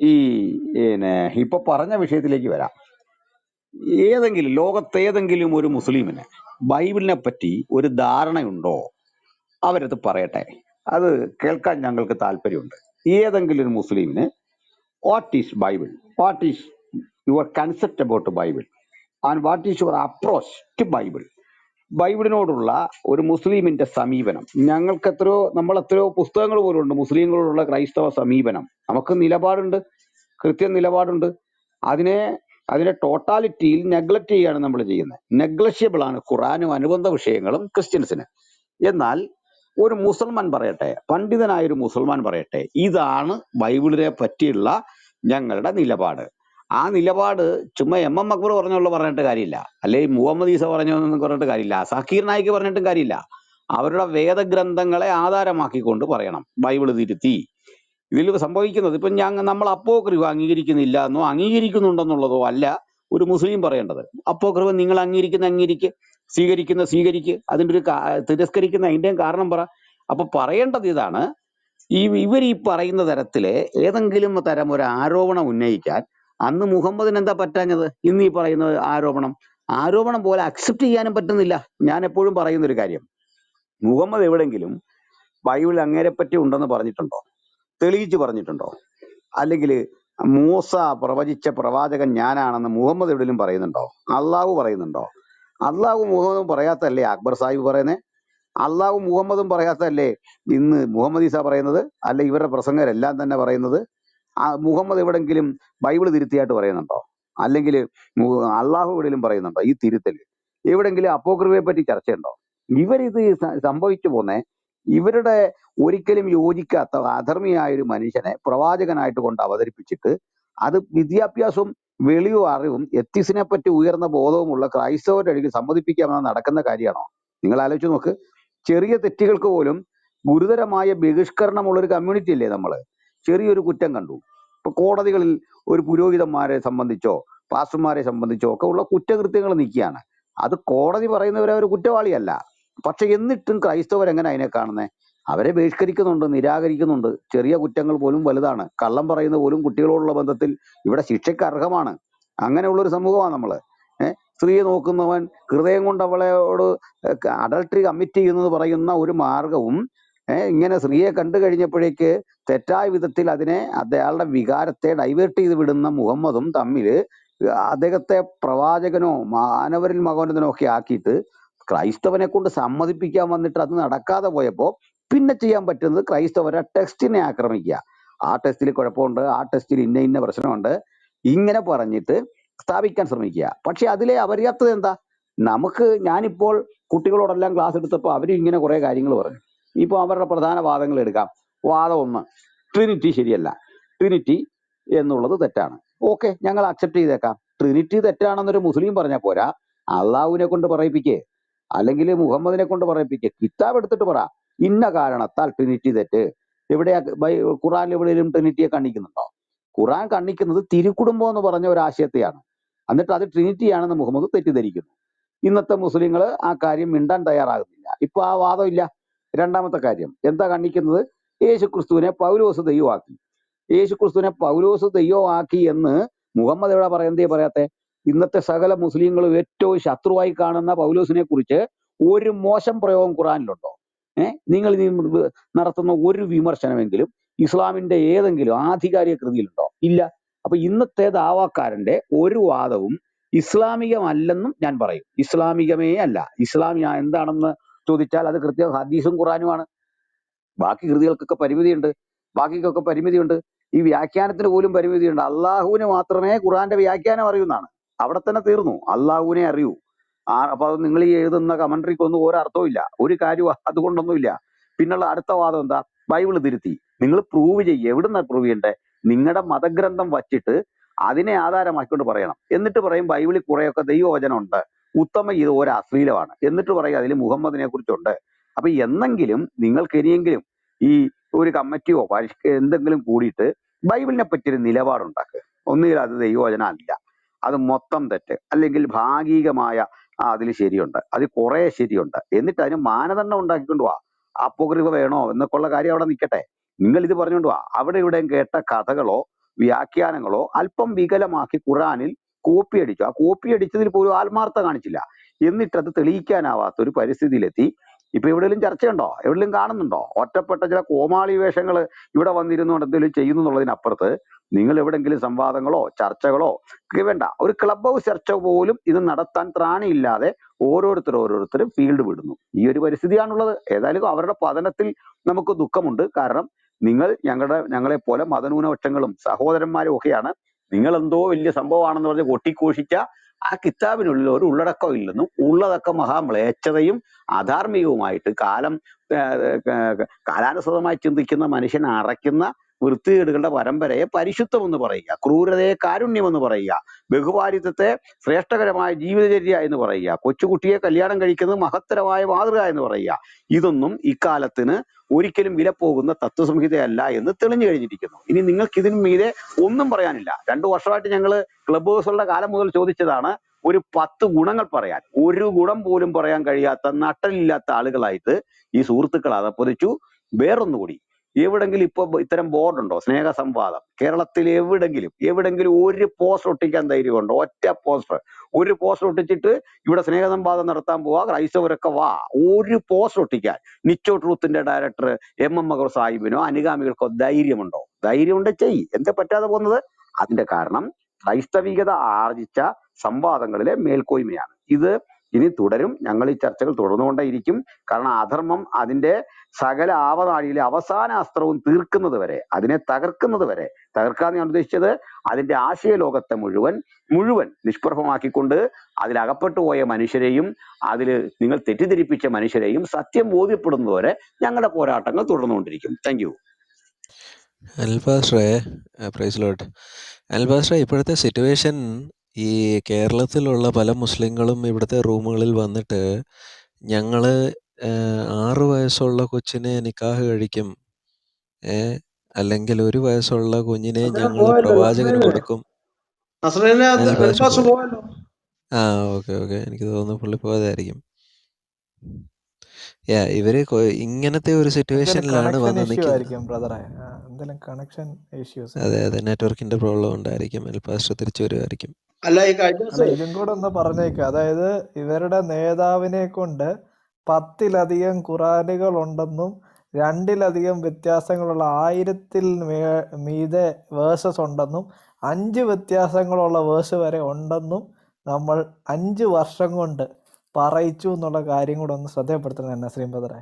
ഈ പിന്നെ ഇപ്പൊ പറഞ്ഞ വിഷയത്തിലേക്ക് വരാം. ഏതെങ്കിലും ലോകത്തേതെങ്കിലും ഒരു മുസ്ലിമിന് ബൈബിളിനെ പറ്റി ഒരു ധാരണയുണ്ടോ? അവരത് പറയട്ടെ. അത് കേൾക്കാൻ ഞങ്ങൾക്ക് താല്പര്യമുണ്ട്. ഏതെങ്കിലും ഒരു മുസ്ലിമിന് what is Bible? What is your concept about Bible? And what is your approach to Bible? ബൈബിളിനോടുള്ള ഒരു മുസ്ലിമിന്റെ സമീപനം. ഞങ്ങൾക്ക് എത്രയോ നമ്മൾ എത്രയോ പുസ്തകങ്ങൾ പോലും ഉണ്ട് മുസ്ലിങ്ങളോടുള്ള ക്രൈസ്തവ സമീപനം. നമുക്ക് നിലപാടുണ്ട് കൃത്യ നിലപാടുണ്ട്. അതിനെ അതിനെ ടോട്ടാലിറ്റിയിൽ നെഗ്ലക്ട് ചെയ്യാണ് നമ്മൾ ചെയ്യുന്നത്. നെഗ്ലഷ്യബിൾ ആണ് ഖുറാനും അനുബന്ധ വിഷയങ്ങളും ക്രിസ്ത്യൻസിന്. എന്നാൽ ഒരു മുസൽമാൻ പറയട്ടെ പണ്ഡിതനായ ഒരു മുസൽമാൻ പറയട്ടെ ഇതാണ് ബൈബിളിനെ പറ്റിയുള്ള ഞങ്ങളുടെ നിലപാട്. ആ നിലപാട് ചുമ്മാ എം എം അക്ബർ പറഞ്ഞുള്ള പറഞ്ഞിട്ട് കാര്യമില്ല. അല്ലെ മുഹമ്മദ് ഈസ പറഞ്ഞൊന്നും പറഞ്ഞിട്ട് കാര്യമില്ല. സക്കീർ നായിക്ക് പറഞ്ഞിട്ടും കാര്യമില്ല. അവരുടെ വേദഗ്രന്ഥങ്ങളെ ആധാരമാക്കിക്കൊണ്ട് പറയണം. ബൈബിൾ തിരുത്തി. ഇതിൽ സംഭവിക്കുന്നത് ഇപ്പം ഞങ്ങൾ നമ്മൾ അപ്പോക്രിവ് അംഗീകരിക്കുന്നില്ല എന്നോ അംഗീകരിക്കുന്നുണ്ടെന്നുള്ളതോ അല്ല ഒരു മുസ്ലിം പറയേണ്ടത്. അപ്പോക്രിവ് നിങ്ങൾ അംഗീകരിക്കുന്ന അംഗീകരിക്ക് സ്വീകരിക്കുന്ന സ്വീകരിക്ക് അതിന്റെ ഒരു തിരസ്കരിക്കുന്ന അതിന്റെയും കാരണം പറ. അപ്പൊ പറയേണ്ടത് ഇതാണ്. ഈ ഇവർ ഈ പറയുന്ന തരത്തിലെ ഏതെങ്കിലും തരം ഒരു ആരോപണം ഉന്നയിക്കാൻ അന്ന് മുഹമ്മദിന് എന്താ പറ്റാഞ്ഞത്? ഇന്ന് ഈ പറയുന്ന ആരോപണം. ആരോപണം പോലെ അക്സെപ്റ്റ് ചെയ്യാനും പറ്റുന്നില്ല. ഞാൻ എപ്പോഴും പറയുന്ന ഒരു കാര്യം. മുഹമ്മദ് എവിടെങ്കിലും ബൈബിൾ അങ്ങേരെ പറ്റി ഉണ്ടെന്ന് പറഞ്ഞിട്ടുണ്ടോ? തെളിയിച്ച് പറഞ്ഞിട്ടുണ്ടോ? അല്ലെങ്കിൽ മൂസ പ്രവചിച്ച പ്രവാചകൻ ഞാനാണെന്ന് മുഹമ്മദ് എവിടെയും പറയുന്നുണ്ടോ? അള്ളാഹു പറയുന്നുണ്ടോ? അള്ളാഹു മുഹമ്മദും പറയാത്തല്ലേ അക്ബർ സാഹിബ് പറയുന്നത് അള്ളാഹു മുഹമ്മദും പറയാത്തല്ലേ ഇന്ന് മുഹമ്മദ് ഈസ പറയുന്നത്? അല്ല ഇവരുടെ പ്രസംഗരെല്ലാം തന്നെ പറയുന്നത്? മുഹമ്മദ് എവിടെങ്കിലും ബൈബിൾ തിരുത്തിയായിട്ട് പറയുന്നുണ്ടോ? അല്ലെങ്കിൽ അള്ളാഹു എവിടെയും പറയുന്നുണ്ടോ ഈ തിരുത്തൽ? എവിടെങ്കിലും അപ്പോക്രിവയെ പറ്റി ചർച്ചയുണ്ടോ? ഇവരിത് സംഭവിച്ചു പോന്നെ ഇവരുടെ ഒരിക്കലും യോജിക്കാത്ത അധർമ്മിയായ ഒരു മനുഷ്യനെ പ്രവാചകനായിട്ട് കൊണ്ട് അവതരിപ്പിച്ചിട്ട് അത് വിദ്യാഭ്യാസവും വെളിയും അറിവും എത്തിസിനെ പറ്റി ഉയർന്ന ബോധവുമുള്ള ക്രൈസ്തവരുടെ ഇടയിൽ സമ്മതിപ്പിക്കാമെന്ന് നടക്കുന്ന കാര്യമാണോ? നിങ്ങൾ ആലോചിച്ച് നോക്ക്. ചെറിയ തെറ്റുകൾക്ക് പോലും ഗുരുതരമായ ബഹിഷ്കരണമുള്ള ഒരു കമ്മ്യൂണിറ്റി അല്ലേ നമ്മൾ ചെറിയൊരു കുറ്റം കണ്ടു. ഇപ്പൊ കോടതികളിൽ ഒരു പുരോഹിതന്മാരെ സംബന്ധിച്ചോ പാസ്റ്റർമാരെ സംബന്ധിച്ചോ ഒക്കെ ഉള്ള കുറ്റകൃത്യങ്ങൾ നിൽക്കുകയാണ് അത് കോടതി പറയുന്നവരെ ഒരു കുറ്റവാളിയല്ല. പക്ഷെ എന്നിട്ടും ക്രൈസ്തവർ എങ്ങനെ അതിനെ കാണുന്നത് അവരെ ബഹിഷ്കരിക്കുന്നുണ്ട് നിരാകരിക്കുന്നുണ്ട്. ചെറിയ കുറ്റങ്ങൾ പോലും വലുതാണ്. കള്ളം പറയുന്ന പോലും കുട്ടികളോടുള്ള ബന്ധത്തിൽ ഇവിടെ ശിക്ഷയ്ക്ക് അർഹമാണ്. അങ്ങനെയുള്ള ഒരു സമൂഹമാണ് നമ്മൾ ഏഹ് സ്ത്രീയെ നോക്കുന്നവൻ ഹൃദയം കൊണ്ട് അവളോട് അഡൾട്ടറി കമ്മിറ്റ് ചെയ്യുന്നത് പറയുന്ന ഒരു മാർഗവും ഏഹ് ഇങ്ങനെ സ്ത്രീയെ കണ്ടു കഴിഞ്ഞപ്പോഴേക്ക് തെറ്റായ വിധത്തിൽ അതിനെ അയാളുടെ വികാരത്തെ ഡൈവേർട്ട് ചെയ്ത് വിടുന്ന മുഹമ്മദും തമ്മിൽ അദ്ദേഹത്തെ പ്രവാചകനോ മാനവരിൽ മകോന്നതനോ ഒക്കെ ആക്കിയിട്ട് ക്രൈസ്തവനെ കൊണ്ട് സമ്മതിപ്പിക്കാൻ വന്നിട്ട് അത് നടക്കാതെ പോയപ്പോൾ പിന്നെ ചെയ്യാൻ പറ്റുന്നത് ക്രൈസ്തവരെ ടെസ്റ്റിനെ ആക്രമിക്കുക. ആ ടെസ്റ്റിൽ കുഴപ്പമുണ്ട് ആ ടെസ്റ്റിൽ ഇന്ന ഇന്ന പ്രശ്നമുണ്ട്. ഇങ്ങനെ പറഞ്ഞിട്ട് സ്ഥാപിക്കാൻ ശ്രമിക്കുക. പക്ഷെ അതിലെ അപര്യാപ്തത എന്താ? നമുക്ക് ഞാനിപ്പോൾ കുട്ടികളോടെല്ലാം ക്ലാസ് എടുത്തപ്പോൾ അവരും ഇങ്ങനെ കുറേ കാര്യങ്ങൾ പറഞ്ഞു. ഇപ്പൊ അവരുടെ പ്രധാന വാദങ്ങൾ എടുക്കാം. വാദം ഒന്ന് ട്രിനിറ്റി ശരിയല്ല. ട്രിനിറ്റി എന്നുള്ളത് തെറ്റാണ്. ഓക്കെ ഞങ്ങൾ അക്സെപ്റ്റ് ചെയ്തേക്കാം. ട്രിനിറ്റി തെറ്റാണെന്നൊരു മുസ്ലിം പറഞ്ഞാൽ പോരാ. അള്ളാഹുവിനെ കൊണ്ട് പറയിപ്പിക്കേ. അല്ലെങ്കിൽ മുഹമ്മദിനെ കൊണ്ട് പറയിപ്പിക്കേ. കിതാബ് എടുത്തിട്ട് പറ. ഇന്ന കാരണത്താൽ ട്രിനിറ്റി തെറ്റ്. എവിടെയാ ഖുറാൻ എവിടെയും ട്രിനിറ്റിയെ കണ്ണിക്കുന്നുണ്ടോ? ഖുറാൻ കണ്ണിക്കുന്നത് തിരുക്കുടുംബം എന്ന് പറഞ്ഞ ഒരു ആശയത്തെയാണ്. എന്നിട്ട് അത് ട്രിനിറ്റിയാണെന്ന് മുഹമ്മദ് തെറ്റിദ്ധരിക്കുന്നു. ഇന്നത്തെ മുസ്ലിങ്ങൾ ആ കാര്യം മിണ്ടാൻ തയ്യാറാകുന്നില്ല. ഇപ്പൊ ആ വാദം ഇല്ല. രണ്ടാമത്തെ കാര്യം. എന്താ കണ്ണിക്കുന്നത്? യേശു ക്രിസ്തുവിനെ പൗലോസ് ദൈവമാക്കി. യേശു ക്രിസ്തുവിനെ പൗലോസ് ദൈവമാക്കി എന്ന് മുഹമ്മദ് എവിടെ പറയുന്നതേ പറയാത്തെ? ഇന്നത്തെ സകല മുസ്ലിങ്ങളും ഏറ്റവും ശത്രുവായി കാണുന്ന പൗലോസിനെ കുറിച്ച് ഒരു മോശം പ്രയോഗം ഖുറാനിലുണ്ടോ ഏഹ് നിങ്ങൾ നടത്തുന്ന ഒരു വിമർശനമെങ്കിലും ഇസ്ലാമിന്റെ ഏതെങ്കിലും ആധികാരിക കൃതിയിലുണ്ടോ? ഇല്ല. അപ്പൊ ഇന്നത്തെ ദാവാക്കാരന്റെ ഒരു വാദവും ഇസ്ലാമികമല്ലെന്നും ഞാൻ പറയും. ഇസ്ലാമികമേ അല്ല. ഇസ്ലാമിയ എന്താണെന്ന് ചോദിച്ചാൽ അത് കൃത്യം ഹദീസും ഖുറാനുമാണ് ബാക്കി കൃതികൾക്കൊക്കെ പരിമിതിയുണ്ട്. ബാക്കിക്കൊക്കെ പരിമിതിയുണ്ട്. ഈ വ്യാഖ്യാനത്തിന് പോലും പരിമിതിയുണ്ട്. അള്ളാഹുവിന് മാത്രമേ ഖുറാന്റെ വ്യാഖ്യാനം അറിയുന്നതാണ് അവിടെ തന്നെ തീർന്നു. അള്ളാഹുവിനെ അറിയൂ. ആ അപ്പൊ അത് നിങ്ങൾ ഈ എഴുതുന്ന കമന്ററിക്ക് ഒന്നും ഒരു അർത്ഥവും ഇല്ല. ഒരു കാര്യവും അതുകൊണ്ടൊന്നുമില്ല പിന്നുള്ള അടുത്ത വാദം എന്താ? ബൈബിൾ തിരുത്തി. നിങ്ങൾ പ്രൂവ് ചെയ്യുക എവിടുന്ന പ്രൂവ് ചെയ്യണ്ടേ? നിങ്ങളുടെ മതഗ്രന്ഥം വച്ചിട്ട് അതിനെ ആധാരമാക്കിക്കൊണ്ട് പറയണം. എന്നിട്ട് പറയും ബൈബിളിൽ കുറെയൊക്കെ ദൈവവചനം ഉണ്ട് ഉത്തമ ഇത് ഒരു അശ്ലീലമാണ് എന്നിട്ട് പറയും അതിൽ മുഹമ്മദിനെ കുറിച്ചുണ്ട് അപ്പൊ എന്നെങ്കിലും നിങ്ങൾക്ക് ഇനിയെങ്കിലും ഈ ഒരു കമ്മിറ്റിയോ പരിഷ് എന്തെങ്കിലും കൂടിയിട്ട് ബൈബിളിനെ പറ്റിയൊരു നിലപാടുണ്ടാക്കുക ഒന്നുകിൽ അത് ദൈവവചന അല്ല. അത് മൊത്തം തെറ്റ്. അല്ലെങ്കിൽ ഭാഗികമായ അതിൽ ശരിയുണ്ട്. അതിൽ കുറെ ശരിയുണ്ട്. എന്നിട്ട് അതിന് മാനദണ്ഡം ഉണ്ടാക്കിക്കൊണ്ട് വാ. അപ്പോകൃപ വേണോ എന്നൊക്കെയുള്ള കാര്യം അവിടെ നിൽക്കട്ടെ നിങ്ങൾ ഇത് പറഞ്ഞുകൊണ്ട് വാ. അവിടെ ഇവിടെയും കേട്ട കഥകളോ വ്യാഖ്യാനങ്ങളോ അല്പം വികലമാക്കി ഖുറാനിൽ കോപ്പി അടിച്ചു. ആ കോപ്പി അടിച്ചതിൽ പോലും ആത്മാർത്ഥ കാണിച്ചില്ല. എന്നിട്ട് അത് തെളിയിക്കാനാവാത്ത ഒരു പരിസ്ഥിതിയിലെത്തി. ഇപ്പൊ എവിടെയെങ്കിലും ചർച്ചയുണ്ടോ? എവിടെയെങ്കിലും കാണുന്നുണ്ടോ? ഒറ്റപ്പെട്ട ചില കോമാളി വേഷങ്ങൾ ഇവിടെ വന്നിരുന്നുകൊണ്ട് എന്തെങ്കിലും ചെയ്യുന്നു എന്നുള്ളതിനപ്പുറത്ത് നിങ്ങൾ എവിടെയെങ്കിലും സംവാദങ്ങളോ ചർച്ചകളോ വേണ്ട. ഒരു ക്ലബ് ഹൗസ് ചർച്ച പോലും ഇത് നടത്താൻ ത്രാണിയില്ലാതെ ഓരോരുത്തർ ഓരോരുത്തരും ഫീൽഡ് വിടുന്നു. ഈ ഒരു പരിസ്ഥിതിയാണുള്ളത്. ഏതായാലും അവരുടെ പതനത്തിൽ നമുക്ക് ദുഃഖമുണ്ട്. കാരണം നിങ്ങൾ ഞങ്ങളുടെ ഞങ്ങളെ പോലെ മതന്യൂനപക്ഷങ്ങളും സഹോദരന്മാരും ഒക്കെയാണ്. നിങ്ങൾ എന്തോ വലിയ സംഭവമാണെന്ന് പറഞ്ഞ് കൊട്ടിഘോഷിച്ച ആ കിതാബിനുള്ളിൽ ഒരു ഉള്ളടക്കം ഇല്ലെന്നും ഉള്ളതൊക്കെ മഹാമ്ലേച്ഛതയും അധാർമികവുമായിട്ട് കാലം കാലാനുസൃതമായി ചിന്തിക്കുന്ന മനുഷ്യനെ അറയ്ക്കുന്ന വൃത്തികേടുകളുടെ പരമ്പരയെ പരിശുദ്ധം എന്ന് പറയുക ക്രൂരതയെ കാരുണ്യം എന്ന് പറയുക ബഹുഭാരിത്വത്തെ ശ്രേഷ്ഠകരമായ ജീവിതചര്യ എന്ന് പറയുക കൊച്ചുകുട്ടിയെ കല്യാണം കഴിക്കുന്നത് മഹത്തരമായ മാതൃക എന്ന് പറയുക ഇതൊന്നും ഇക്കാലത്തിന് ഒരിക്കലും വിലപ്പോകുന്ന തത്വസംഹിതയല്ല എന്ന് തെളിഞ്ഞു കഴിഞ്ഞിരിക്കുന്നു. ഇനി നിങ്ങൾക്ക് ഇതിന് മീതെ ഒന്നും പറയാനില്ല. രണ്ടു വർഷമായിട്ട് ഞങ്ങൾ ക്ലബ് ഹൗസുകളുടെ കാലം മുതൽ ചോദിച്ചതാണ് ഒരു പത്ത് ഗുണങ്ങൾ പറയാൻ ഒരു ഗുണം പോലും പറയാൻ കഴിയാത്ത നട്ടലില്ലാത്ത ആളുകളായിട്ട് ഈ സുഹൃത്തുക്കൾ അതപ്പൊതിച്ചു. വേറൊന്നുകൂടി എവിടെങ്കിലും ഇപ്പൊ ഇത്തരം ബോർഡുണ്ടോ സ്നേഹ സംവാദം കേരളത്തിൽ എവിടെങ്കിലും എവിടെങ്കിലും ഒരു പോസ്റ്റർ ഒട്ടിക്കാൻ ധൈര്യമുണ്ടോ ഒറ്റ പോസ്റ്റർ ഒരു പോസ്റ്റർ ഒട്ടിച്ചിട്ട് ഇവിടെ സ്നേഹ സംവാദം നടത്താൻ പോവാ ക്രൈസ്തവരൊക്കെ വാ. ഒരു പോസ്റ്റർ ഒട്ടിക്കാൻ. നിച്ചോ ട്രൂത്തിന്റെ ഡയറക്ടർ എം എം മകർ സാഹിബിനോ അനുഗാമികൾക്കോ ധൈര്യമുണ്ടോ? ധൈര്യമുണ്ട് ചെയ്. എന്താ പറ്റാതെ പോകുന്നത്? അതിന്റെ കാരണം ക്രൈസ്തവികത ആർജിച്ച സംവാദങ്ങളിലെ മേൽക്കോയ്മയാണ്. ഇത് ഇനി തുടരും. ഞങ്ങൾ ഈ ചർച്ചകൾ തുടർന്നുകൊണ്ടേയിരിക്കും. കാരണം അധർമ്മം അതിന്റെ സകല ആവനാഴിയിലെ അവസാന അസ്ത്രവും തീർക്കുന്നത് വരെ അതിനെ തകർക്കുന്നത് വരെ തകർക്കാന്ന് ഞാൻ ഉദ്ദേശിച്ചത് അതിന്റെ ആശയ ലോകത്തെ മുഴുവൻ മുഴുവൻ നിഷ്പ്രഭമാക്കിക്കൊണ്ട് അതിലകപ്പെട്ടു പോയ മനുഷ്യരെയും അതിൽ നിങ്ങൾ തെറ്റിദ്ധരിപ്പിച്ച മനുഷ്യരെയും സത്യം ബോധ്യപ്പെടുന്നതുവരെ ഞങ്ങളുടെ പോരാട്ടങ്ങൾ തുടർന്നുകൊണ്ടിരിക്കും. താങ്ക് യു അൽപാശ്രേ പ്രൈസ് ലോട്ട് അൽപാശ്രേ ഇപ്പോഴത്തെ സിറ്റുവേഷൻ ഈ കേരളത്തിലുള്ള പല മുസ്ലിങ്ങളും ഇവിടുത്തെ റൂമുകളിൽ വന്നിട്ട് ഞങ്ങൾ ഏഹ്, ആറ് വയസ്സുള്ള കൊച്ചിനെ നിക്കാഹ് കഴിക്കും. അല്ലെങ്കിൽ ഒരു വയസ്സുള്ള കുഞ്ഞിനെ അങ്ങനെ ഞങ്ങൾ പോയല്ലോ പ്രവാചകന് നസ്രേനെ കൊടുക്കും. നസ്രേനെ പോയല്ലോ. ആ ഓക്കെ ഓക്കെ. എനിക്ക് തോന്നുന്നു പുള്ളി പോയതായിരിക്കും. യാ ഇവർ കൊ- ഇങ്ങനത്തെ ഒരു എന്തെങ്കിലും സിറ്റുവേഷനിലാണ് കണക്ഷൻ വന്ന് ഇഷ്യൂ നിൽക്കുന്നത് ആയിരിക്കും ബ്രദറെ എന്തെങ്കിലും കണക്ഷൻ ഇഷ്യൂസ് അതെ അതെ. നെറ്റ്വർക്കിന്റെ പ്രോബ്ലം ഉണ്ടായിരിക്കും. അൽപാസ്റ്റർ തിരിച്ചു വരുമായിരിക്കും. അല്ല ഈ കഴിഞ്ഞ അല്ല ദിവസം ഇതും കൂടെ ഒന്ന് പറഞ്ഞേക്കുക അതായത് ഇവരുടെ നേതാവിനെ കൊണ്ട് പത്തിലധികം ഖുറാനുകൾ ഉണ്ടെന്നും രണ്ടിലധികം വ്യത്യാസങ്ങളുള്ള ആയിരത്തിൽ മേ മീതെ വേഴ്സസ് ഉണ്ടെന്നും അഞ്ച് വ്യത്യാസങ്ങളുള്ള വേഴ്സ് വരെ ഉണ്ടെന്നും നമ്മൾ അഞ്ച് വർഷം കൊണ്ട് പറയിച്ചു എന്നുള്ള കാര്യം കൂടെ ഒന്ന് ശ്രദ്ധയപ്പെടുത്തണം എന്നെ ബ്രദറെ